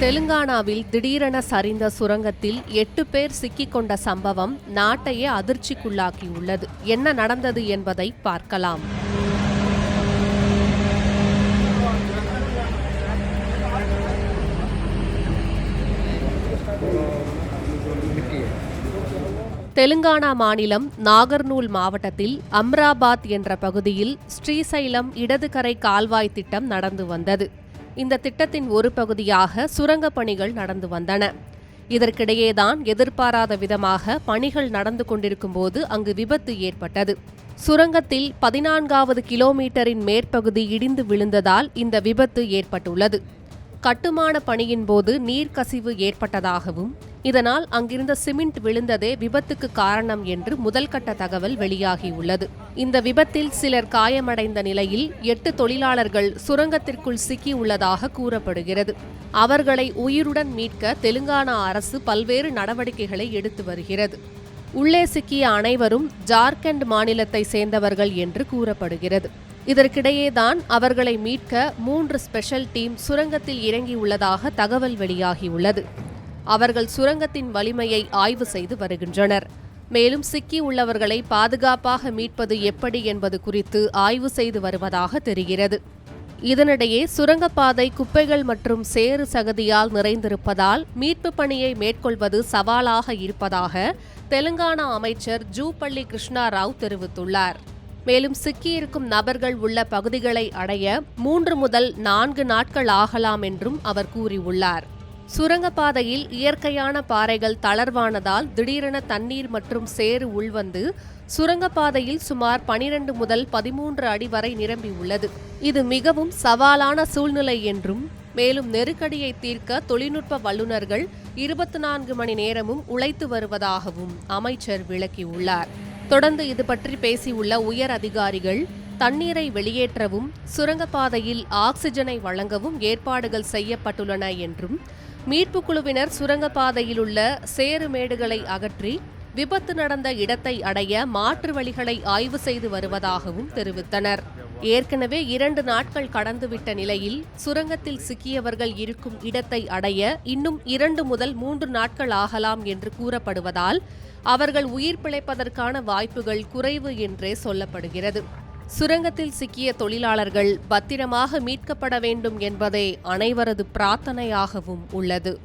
தெலுங்கானாவில் திடீரென சரிந்த சுரங்கத்தில் எட்டு பேர் சிக்கிக்கொண்ட சம்பவம் நாட்டையே அதிர்ச்சிக்குள்ளாக்கியுள்ளது. என்ன நடந்தது என்பதை பார்க்கலாம். தெலுங்கானா மாநிலம் நாகர்னூல் மாவட்டத்தில் அம்ராபாத் என்ற பகுதியில் ஸ்ரீசைலம் இடதுகரை கால்வாய் திட்டம் நடந்து வந்தது. இந்த திட்டத்தின் ஒரு பகுதியாக சுரங்கப் பணிகள் நடந்து வந்தன. இதற்கிடையேதான் எதிர்பாராத விதமாக பணிகள் நடந்து கொண்டிருக்கும் போது அங்கு விபத்து ஏற்பட்டது. சுரங்கத்தில் பதினான்காவது கிலோமீட்டரின் மேற்பகுதி இடிந்து விழுந்ததால் இந்த விபத்து ஏற்பட்டுள்ளது. கட்டுமான பணியின் போது நீர்க்கசிவு ஏற்பட்டதாகவும் இதனால் அங்கிருந்த சிமெண்ட் விழுந்ததே விபத்துக்கு காரணம் என்று முதல்கட்ட தகவல் வெளியாகியுள்ளது. இந்த விபத்தில் சிலர் காயமடைந்த நிலையில் எட்டு தொழிலாளர்கள் சுரங்கத்திற்குள் சிக்கியுள்ளதாக கூறப்படுகிறது. அவர்களை உயிருடன் மீட்க தெலுங்கானா அரசு பல்வேறு நடவடிக்கைகளை எடுத்து வருகிறது. உள்ளே சிக்கிய அனைவரும் ஜார்க்கண்ட் மாநிலத்தை சேர்ந்தவர்கள் என்று கூறப்படுகிறது. இதற்கிடையேதான் அவர்களை மீட்க மூன்று ஸ்பெஷல் டீம் சுரங்கத்தில் இறங்கியுள்ளதாக தகவல் வெளியாகியுள்ளது. அவர்கள் சுரங்கத்தின் வலிமையை ஆய்வு செய்து வருகின்றனர். மேலும் சிக்கி உள்ளவர்களை பாதுகாப்பாக மீட்பது எப்படி என்பது குறித்து ஆய்வு செய்து வருவதாக தெரிகிறது. இதனிடையே சுரங்கப்பாதை குப்பைகள் மற்றும் சேறு சகதியால் நிறைந்திருப்பதால் மீட்பு பணியை மேற்கொள்வது சவாலாக இருப்பதாக தெலுங்கானா அமைச்சர் ஜூபள்ளி கிருஷ்ணா ராவ் தெரிவித்துள்ளார். மேலும் சிக்கியிருக்கும் நபர்கள் உள்ள பகுதிகளை அடைய மூன்று முதல் நான்கு நாட்கள் ஆகலாம் என்றும் அவர் கூறியுள்ளார். சுரங்கப்பாதையில் இயற்கையான பாறைகள் தளர்வானதால் திடீரென தண்ணீர் மற்றும் சேறு உள்வந்து சுரங்கப்பாதையில் சுமார் பனிரெண்டு முதல் பதிமூன்று அடி வரை நிரம்பியுள்ளது இது மிகவும் சவாலான சூழ்நிலை என்றும் மேலும் நெருக்கடியை தீர்க்க தொழில்நுட்ப வல்லுநர்கள் இருபத்தி நான்கு மணி நேரமும் உழைத்து வருவதாகவும் அமைச்சர் விளக்கியுள்ளார். தொடர்ந்து இது பற்றி பேசியுள்ள உயர் அதிகாரிகள் தண்ணீரை வெளியேற்றவும் சுரங்கப்பாதையில் ஆக்சிஜனை வழங்கவும் ஏற்பாடுகள் செய்யப்பட்டுள்ளன என்றும் மீட்புக் குழுவினர் சுரங்கப்பாதையில் உள்ள சேறுமேடுகளை அகற்றி விபத்து நடந்த இடத்தை அடைய மாற்று வழிகளை ஆய்வு செய்து வருவதாகவும் தெரிவித்தனர். ஏற்கனவே இரண்டு நாட்கள் கடந்துவிட்ட நிலையில் சுரங்கத்தில் சிக்கியவர்கள் இருக்கும் இடத்தை அடைய இன்னும் இரண்டு முதல் மூன்று நாட்கள் ஆகலாம் என்று கூறப்படுவதால் அவர்கள் உயிர் பிழைப்பதற்கான வாய்ப்புகள் குறைவு என்றே சொல்லப்படுகிறது. சுரங்கத்தில் சிக்கிய தொழிலாளர்கள் பத்திரமாக மீட்கப்பட வேண்டும் என்பதே அனைவரது பிரார்த்தனையாகவும் உள்ளது.